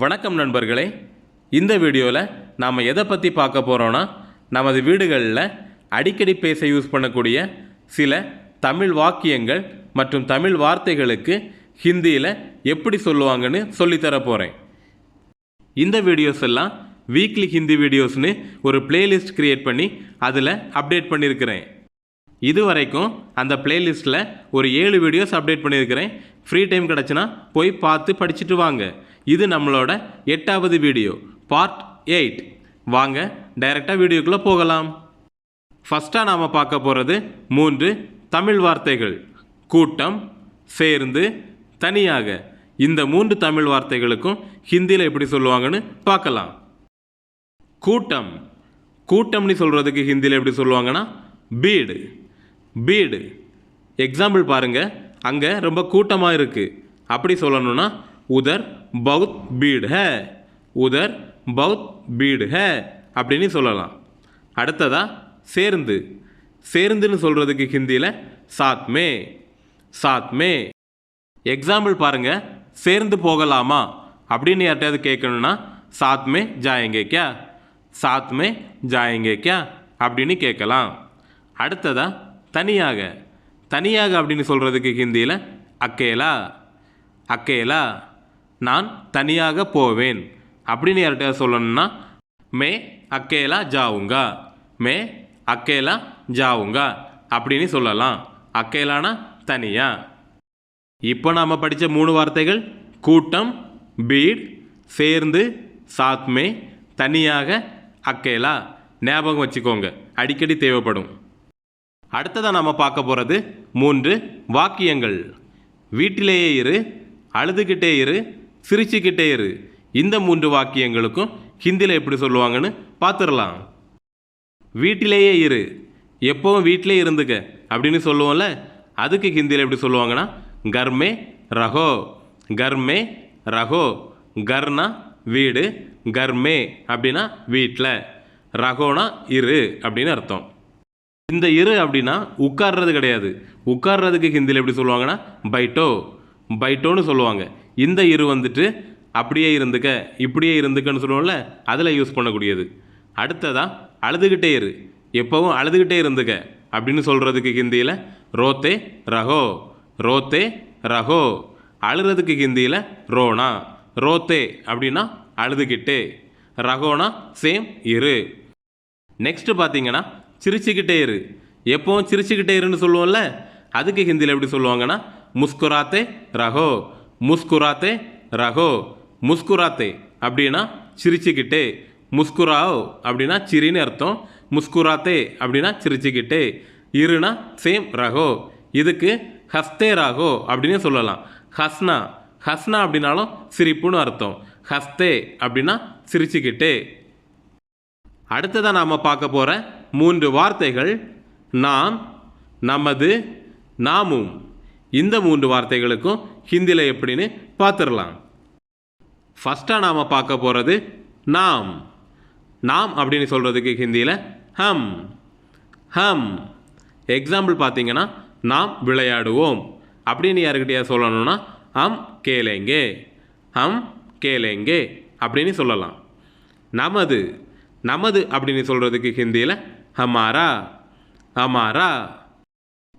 வணக்கம் நண்பர்களே. இந்த வீடியோவில் நாம் எதை பற்றி பார்க்க போகிறோன்னா நமது வீடுகளில் அடிக்கடி பேச யூஸ் பண்ணக்கூடிய சில தமிழ் வாக்கியங்கள் மற்றும் தமிழ் வார்த்தைகளுக்கு ஹிந்தியில் எப்படி சொல்லுவாங்கன்னு சொல்லித்தர போகிறேன் இந்த வீடியோஸ் எல்லாம் வீக்லி ஹிந்தி வீடியோஸ்னு ஒரு பிளேலிஸ்ட் க்ரியேட் பண்ணி அதில் அப்டேட் பண்ணியிருக்கிறேன் இது வரைக்கும் அந்த பிளேலிஸ்ட்டில் ஒரு ஏழு வீடியோஸ் அப்டேட் பண்ணியிருக்கிறேன் ஃப்ரீ டைம் கிடச்சுன்னா போய் பார்த்து படிச்சுட்டு வாங்க. இது நம்மளோட எட்டாவது வீடியோ பார்ட் எயிட் வாங்க டைரெக்டாக வீடியோக்குள்ளே போகலாம். ஃபஸ்ட்டாக நாம் பார்க்க போகிறது மூன்று தமிழ் வார்த்தைகள். கூட்டம் சேர்ந்து தனியாக. இந்த மூன்று தமிழ் வார்த்தைகளுக்கும் ஹிந்தியில் எப்படி சொல்லுவாங்கன்னு பார்க்கலாம். கூட்டம். கூட்டம்னு சொல்கிறதுக்கு ஹிந்தியில் எப்படி சொல்லுவாங்கன்னா பீடு. பீடு. எக்ஸாம்பிள் பாருங்க. அங்கே ரொம்ப கூட்டமாக இருக்குது அப்படி சொல்லணும்னா உதர் பௌத் பீடு ஹ. உதர் பௌத் பீடு ஹ அப்படின்னு சொல்லலாம். அடுத்ததா சேர்ந்து. சேர்ந்துன்னு சொல்கிறதுக்கு ஹிந்தியில் சாத்மே சாத்மே எக்ஸாம்பிள் பாருங்க. சேர்ந்து போகலாமா? அப்படின்னு யார்ட்டையாவது கேட்கணும்னா சாத்மே ஜாயங்கே கியா? சாத்மே ஜாயங்கே ஜாயங்க கியா? அப்படின்னு கேட்கலாம். அடுத்ததா தனியாக. தனியாக அப்படின்னு சொல்கிறதுக்கு ஹிந்தியில் அக்கேலா. அக்கேலா. நான் தனியாக போவேன். அப்படின்னு யார்கிட்ட சொல்லணும்னா மே அக்கேலா ஜாவுங்கா மே அக்கேலா ஜாவுங்கா அப்படின்னு சொல்லலாம். அக்கேலானா தனியா? இப்போ நாம் படித்த மூணு வார்த்தைகள் கூட்டம் பீட் சேர்ந்து சாத்மே தனியாக அக்கேலா. ஞாபகம் வச்சுக்கோங்க அடிக்கடி தேவைப்படும். அடுத்ததாக நாம் பார்க்க போகிறது மூன்று வாக்கியங்கள். வீட்டிலேயே இரு அழுதுகிட்டே இரு சிரிச்சுக்கிட்டே இரு. இந்த மூன்று வாக்கியங்களுக்கும் ஹிந்தியில் எப்படி சொல்லுவாங்கன்னு பார்த்துடலாம் வீட்டிலேயே இரு. எப்போவும் வீட்டிலே இருந்துக்க அப்படின்னு சொல்லுவோம்ல அதுக்கு ஹிந்தியில் எப்படி சொல்லுவாங்கன்னா கர்மே ரஹோ. கர்மே ரஹோ. கர்னா வீடு கர்மே அப்படின்னா வீட்டில் ரகோனா இரு அப்படின்னு அர்த்தம். இந்த இரு அப்படின்னா உட்கார்றது கிடையாது. உட்கார்றதுக்கு ஹிந்தியில் எப்படி சொல்லுவாங்கன்னா பைட்டோ. பைட்டோன்னு சொல்லுவாங்க. இந்த இரு வந்துட்டு அப்படியே இருந்துக்க இப்படியே இருந்துக்கன்னு சொல்லுவோம்ல அதில் யூஸ் பண்ணக்கூடியது. அடுத்ததாக அழுதுகிட்டே இரு. எப்போவும் அழுதுகிட்டே இருந்துக்க அப்படின்னு சொல்கிறதுக்கு ஹிந்தியில் ரோத்தே ரஹோ ரோத்தே ரஹோ. அழுறதுக்கு ஹிந்தியில் ரோனா ரோத்தே அப்படின்னா அழுதுகிட்டே. ரகோனா சேம் இரு. நெக்ஸ்ட்டு பார்த்தீங்கன்னா சிரிச்சுக்கிட்டே இரு. எப்போவும் சிரிச்சுக்கிட்டே இருன்னு சொல்லுவோம்ல அதுக்கு ஹிந்தியில் எப்படி சொல்லுவாங்கன்னா முஸ்குராத்தே ரஹோ முஸ்குராத்தே ரஹோ முஸ்குராத்தே அப்படின்னா சிரிச்சுக்கிட்டே. முஸ்குராவ் அப்படின்னா சிரின்னு அர்த்தம். முஸ்குராத்தே அப்படின்னா சிரிச்சுக்கிட்டே. இருனா சேம் ரஹோ. இதுக்கு ஹஸ்தே ராகோ அப்படின்னு சொல்லலாம். ஹஸ்னா ஹஸ்னா அப்படின்னாலும் சிரிப்புன்னு அர்த்தம். ஹஸ்தே அப்படின்னா சிரிச்சுக்கிட்டே. அடுத்ததாக நாம் பார்க்க போகிற மூன்று வார்த்தைகள். நாம் நமது நாமும். இந்த மூன்று வார்த்தைகளுக்கும் ஹிந்தியில் எப்படின்னு பார்த்துடலாம். ஃபஸ்ட்டாக நாம் பார்க்க போகிறது நாம். நாம் அப்படின்னு சொல்கிறதுக்கு ஹிந்தியில் ஹம் ஹம். எக்ஸாம்பிள் பார்த்தீங்கன்னா நாம் விளையாடுவோம். அப்படின்னு யாருக்கிட்டையா சொல்லணும்னா ஹம் கேலேங்கே ஹம் கேலேங்கே அப்படின்னு சொல்லலாம். நமது நமது அப்படின்னு சொல்கிறதுக்கு ஹிந்தியில் ஹமாரா ஹமாரா.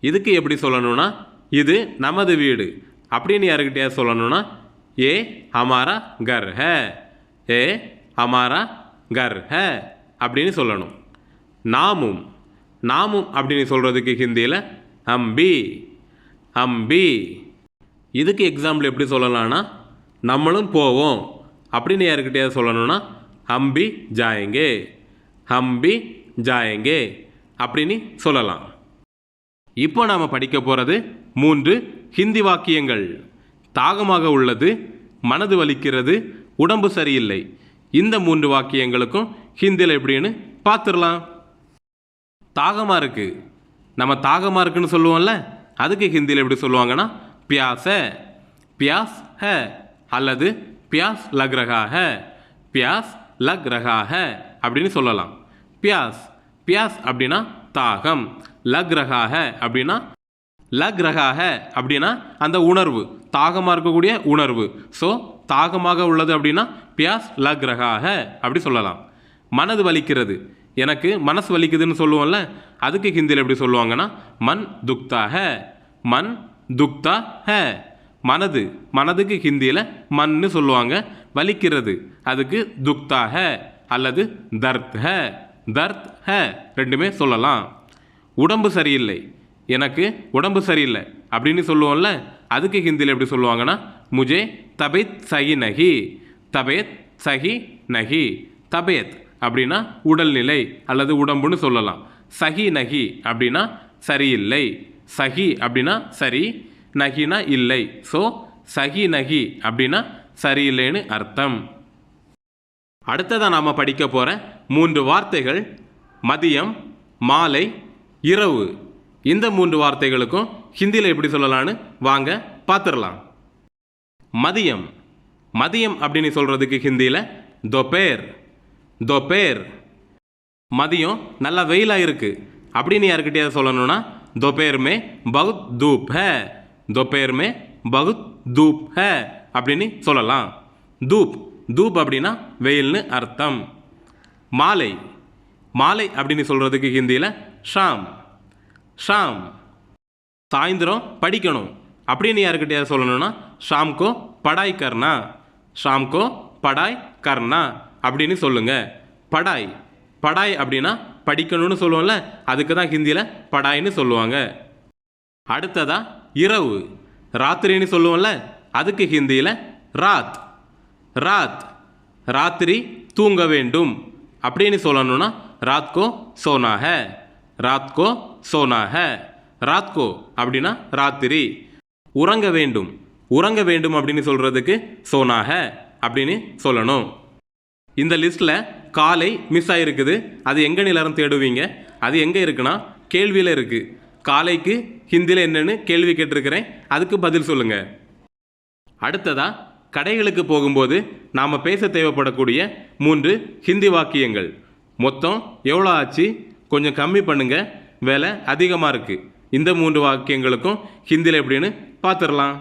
இதுக்கு எப்படி சொல்லணும்னா இது நமது வீடு. அப்படின்னு யாருக்கிட்டயா சொல்லணும்னா ஏ ஹமாரா கர் ஹே ஏ ஹமாரா கர் ஹ அப்படின்னு சொல்லணும். நாமும் நாமும் அப்படின்னு சொல்கிறதுக்கு ஹிந்தியில் அம்பி அம்பி. இதுக்கு எக்ஸாம்பிள் எப்படி சொல்லலாம்னா நம்மளும் போவோம். அப்படின்னு யாருக்கிட்டே சொல்லணும்னா ஹம்பி ஜாயங்கே ஹம்பி ஜாயங்கே அப்படின்னு சொல்லலாம். இப்போ நாம் படிக்க போகிறது மூன்று ஹிந்தி வாக்கியங்கள். தாகமாக உள்ளது மனது வலிக்கிறது உடம்பு சரியில்லை. இந்த மூன்று வாக்கியங்களுக்கும் ஹிந்தியில் எப்படின்னு பார்த்துடலாம். தாகமாக இருக்குது நம்ம தாகமாக இருக்குன்னு சொல்லுவோம்ல அதுக்கு ஹிந்தியில் எப்படி சொல்லுவாங்கன்னா பியாஸ் பியாஸ் ஹ அல்லது பியாஸ் லக் ரகா ஹ பியாஸ் லக் ரகா ஹ அப்படின்னு சொல்லலாம். பியாஸ் பியாஸ் அப்படின்னா தாகம். லக் ரகா அப்படின்னா லக் ரகா அப்படின்னா அந்த உணர்வு. தாகமாக இருக்கக்கூடிய உணர்வு. ஸோ தாகமாக உள்ளது அப்படின்னா பியாஸ் லக் ரகாக அப்படி சொல்லலாம். மனது வலிக்கிறது. எனக்கு மனசு வலிக்குதுன்னு சொல்லுவோம்ல அதுக்கு ஹிந்தியில் எப்படி சொல்லுவாங்கன்னா மன் துக்தா ஹ மண் துக்தா ஹ மனது. மனதுக்கு ஹிந்தியில் மண்னு சொல்லுவாங்க. வலிக்கிறது. அதுக்கு துக்தா ஹ அல்லது தர்த் ஹ தர்த் ஹ ரெண்டுமே சொல்லலாம். உடம்பு சரியில்லை. எனக்கு உடம்பு சரியில்லை அப்படின்னு சொல்லுவோம்ல அதுக்கு ஹிந்தியில் எப்படி சொல்லுவாங்கன்னா முஜே தபேத் சஹி நகி தபேத் சஹி நகி தபேத் அப்படின்னா உடல்நிலை அல்லது உடம்புன்னு சொல்லலாம். சஹி நகி அப்படின்னா சரியில்லை. சஹி அப்படின்னா சரி நகினா இல்லை. ஸோ சஹி நகி அப்படின்னா சரியில்லைன்னு அர்த்தம். அடுத்ததாக நாம் படிக்க போகிற மூன்று வார்த்தைகள் மதியம் மாலை இரவு. இந்த மூன்று வார்த்தைகளுக்கும் ஹிந்தியில் எப்படி சொல்லலான்னு வாங்க பார்த்துடலாம் மதியம். மதியம் அப்படின்னு சொல்கிறதுக்கு ஹிந்தியில் தொபேர் தொபேர் மதியம் நல்லா வெயிலாக இருக்குது அப்படின்னு யாருக்கிட்டே சொல்லணும்னா தொபேர் மே பகுத் தூப் ஹே தொபேர் பகுத் தூப் ஹே அப்படின்னு சொல்லலாம். தூப் தூப் அப்படின்னா வெயில்னு அர்த்தம். மாலை. மாலை அப்படின்னு சொல்கிறதுக்கு ஹிந்தியில் ஷாம் ஷாம். சாயந்தரம் படிக்கணும். அப்படின்னு யாருக்கிட்டையா சொல்லணும்னா ஷாம்கோ படாய் கர்னா ஷாம்கோ படாய் கர்னா அப்படின்னு சொல்லுங்கள் படாய் படாய் அப்படின்னா படிக்கணும்னு சொல்லுவோம்ல அதுக்கு தான் ஹிந்தியில் படாய்னு சொல்லுவாங்க. அடுத்ததா இரவு ராத்திரின்னு சொல்லுவோம்ல அதுக்கு ஹிந்தியில் ராத் ராத் ராத்திரி தூங்க வேண்டும். அப்படின்னு சொல்லணும்னா ராத்கோ சோனா ஹே ராத்கோ சோனா ராத்கோ அப்படின்னா ராத்திரி. உறங்க வேண்டும். உறங்க வேண்டும் அப்படின்னு சொல்கிறதுக்கு சோனா அப்படின்னு சொல்லணும். இந்த லிஸ்ட்டில் காலை மிஸ் ஆகிருக்குது அது எங்கே நிலரம் தேடுவீங்க? அது எங்கே இருக்குன்னா கேள்வியில் இருக்குது காலைக்கு ஹிந்தியில் என்னன்னு கேள்வி கேட்டிருக்கிறேன். அதுக்கு பதில் சொல்லுங்கள் அடுத்ததாக கடைகளுக்கு போகும்போது நாம் பேச தேவைப்படக்கூடிய மூன்று ஹிந்தி வாக்கியங்கள். மொத்தம் எவ்வளோ ஆச்சு? கொஞ்சம் கம்மி பண்ணுங்கள் விலை அதிகமாக இருக்குது இந்த மூன்று வாக்கியங்களுக்கும் ஹிந்தியில் எப்படின்னு பார்த்துடலாம்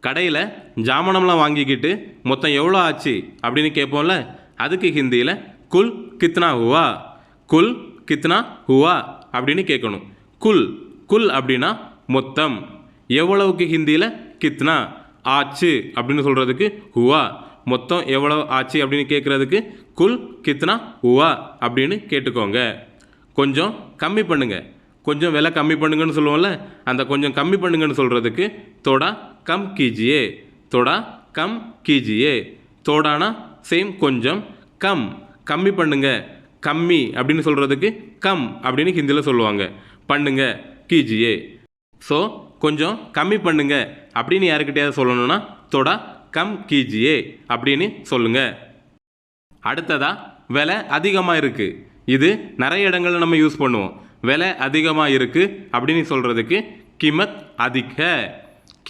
கடையில் ஜாமனம்லாம் வாங்கிக்கிட்டு மொத்தம் எவ்வளோ ஆச்சு அப்படின்னு கேட்போம்ல அதுக்கு ஹிந்தியில் குல் கித்னா ஹுவா. குல் கித்னா ஹுவா அப்படின்னு கேட்கணும். குல் குல் அப்படின்னா மொத்தம். எவ்வளவுக்கு ஹிந்தியில் கித்னா? ஆச்சு அப்படின்னு சொல்கிறதுக்கு ஹுவா. மொத்தம் எவ்வளோ ஆச்சு அப்படின்னு கேட்குறதுக்கு குல் கித்னா உவா அப்படின்னு கேட்டுக்கோங்க. கொஞ்சம் கம்மி பண்ணுங்கள் கொஞ்சம் விலை கம்மி பண்ணுங்கன்னு சொல்லுவோம்ல அந்த கொஞ்சம் கம்மி பண்ணுங்கன்னு சொல்கிறதுக்கு தோடா கம் கீஜியே. தோடா கம் கீஜியே. தோடானா சேம் கொஞ்சம் கம். கம்மி பண்ணுங்க. கம்மி அப்படின்னு சொல்கிறதுக்கு கம் அப்படின்னு ஹிந்தியில் சொல்லுவாங்க. பண்ணுங்க கீஜியே. ஸோ கொஞ்சம் கம்மி பண்ணுங்க அப்படின்னு யாருக்கிட்டையாவது சொல்லணும்னா தோடா கம் கீஜியே அப்படின்னு சொல்லுங்க. அடுத்ததா விலை அதிகமாக இருக்குது இது நிறைய இடங்களில் நம்ம யூஸ் பண்ணுவோம். விலை அதிகமாக இருக்குது அப்படின்னு சொல்கிறதுக்கு கிமத் அதிக.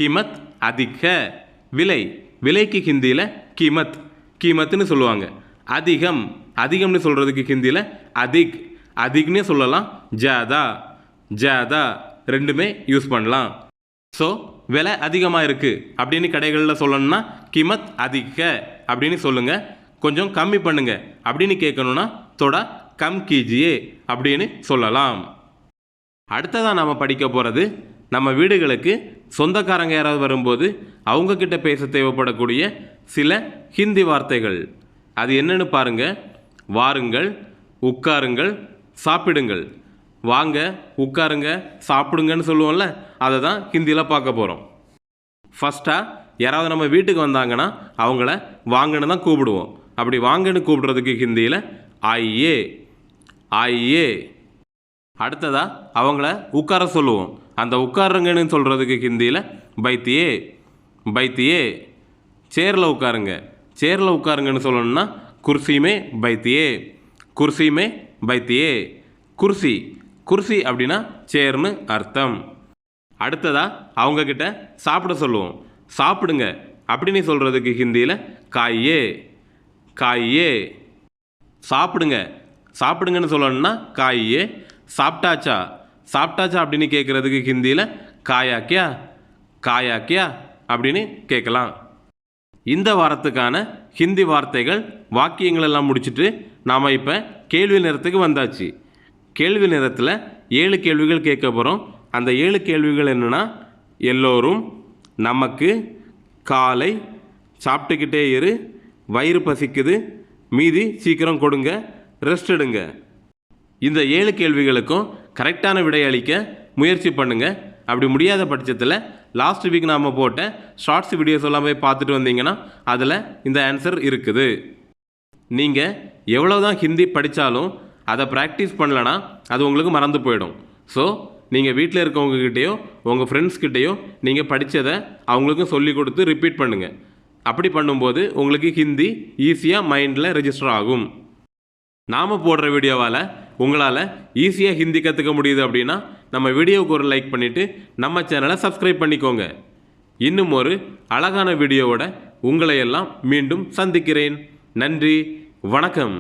கிமத் அதிக. விலை. விலைக்கு ஹிந்தியில் கிமத். கிமத்துன்னு சொல்லுவாங்க. அதிகம். அதிகம்னு சொல்கிறதுக்கு ஹிந்தியில் அதிக். அதிக்னே சொல்லலாம். ஜாதா. ஜாதா. ரெண்டுமே யூஸ் பண்ணலாம். ஸோ விலை அதிகமாக இருக்குது அப்படின்னு கடைகளில் சொல்லணும்னா கிமத் அதிக அப்படின்னு சொல்லுங்கள் கொஞ்சம் கம்மி பண்ணுங்கள் அப்படின்னு கேட்கணுன்னா தொட கம் கீஜியே அப்படின்னு சொல்லலாம். அடுத்ததாக நாம் படிக்க போகிறது நம்ம வீடுகளுக்கு சொந்தக்காரங்க யாராவது வரும்போது அவங்கக்கிட்ட பேச தேவைப்படக்கூடிய சில ஹிந்தி வார்த்தைகள். அது என்னென்னு பாருங்கள் வாருங்கள் உட்காருங்கள் சாப்பிடுங்கள். வாங்க உட்காருங்க சாப்பிடுங்கன்னு சொல்லுவோம்ல அதை தான் ஹிந்தியில் பார்க்க போகிறோம் ஃபஸ்ட்டாக யாராவது நம்ம வீட்டுக்கு வந்தாங்கன்னா அவங்கள வாங்கன்னு தான் கூப்பிடுவோம். அப்படி வாங்கன்னு கூப்பிடுறதுக்கு ஹிந்தியில் ஆயே ஆயே அடுத்ததாக அவங்கள உட்கார சொல்லுவோம். அந்த உட்காருங்கன்னு சொல்கிறதுக்கு ஹிந்தியில் பைத்தியே பைத்தியே. சேரில் உட்காருங்க. சேரில் உட்காருங்கன்னு சொல்லணும்னா குர்சிமே பைத்தியே குர்சிமே பைத்தியே. குர்சி குர்சி அப்படின்னா சேர்னு அர்த்தம். அடுத்ததாக அவங்கக்கிட்ட சாப்பிட சொல்லுவோம். சாப்பிடுங்க அப்படின்னு சொல்கிறதுக்கு ஹிந்தியில் காயே காயே சாப்பிடுங்க சாப்பிடுங்கன்னு சொல்லணும்னா காயே சாப்பிட்டாச்சா சாப்பிட்டாச்சா அப்படின்னு கேட்குறதுக்கு ஹிந்தியில் காயா கியா காயா கியா அப்படின்னு கேட்கலாம் இந்த வாரத்துக்கான ஹிந்தி வார்த்தைகள் வாக்கியங்கள் எல்லாம் முடிச்சிட்டு நாம் இப்போ கேள்வி நேரத்துக்கு வந்தாச்சு. கேள்வி நேரத்தில் ஏழு கேள்விகள் கேட்க போகிறோம் அந்த ஏழு கேள்விகள் என்னென்னா எல்லோரும் நமக்கு காலை சாப்பிட்டுக்கிட்டே இரு வயிறு பசிக்குது மீதி சீக்கிரம் கொடுங்க ரெஸ்ட் எடுங்க. இந்த ஏழு கேள்விகளுக்கும் கரெக்டான விடை அளிக்க முயற்சி பண்ணுங்கள் அப்படி முடியாத பட்சத்தில் லாஸ்ட் வீக் நாம் போட்ட ஷார்ட்ஸ் வீடியோஸ் எல்லாம் போய் பார்த்துட்டு வந்தீங்கன்னா அதில் இந்த ஆன்சர் இருக்குது. நீங்கள் எவ்வளோ தான் ஹிந்தி படித்தாலும் அதை ப்ராக்டிஸ் பண்ணலனா அது உங்களுக்கு மறந்து போயிடும். ஸோ நீங்கள் வீட்டில் இருக்கவங்கக்கிட்டேயோ உங்கள் ஃப்ரெண்ட்ஸ்கிட்டேயோ நீங்கள் படித்ததை அவங்களுக்கும் சொல்லி கொடுத்து ரிப்பீட் பண்ணுங்கள் அப்படி பண்ணும்போது உங்களுக்கு ஹிந்தி ஈஸியாக மைண்டில் ரெஜிஸ்டர் ஆகும். நாம் போடுற வீடியோவால் உங்களால் ஈஸியாக ஹிந்தி கற்றுக்க முடியுது அப்படின்னா நம்ம வீடியோவுக்கு ஒரு லைக் பண்ணிவிட்டு நம்ம சேனலை சப்ஸ்கிரைப் பண்ணிக்கோங்க. இன்னும் ஒரு அழகான வீடியோவோட உங்களை எல்லாம் மீண்டும் சந்திக்கிறேன். நன்றி வணக்கம்.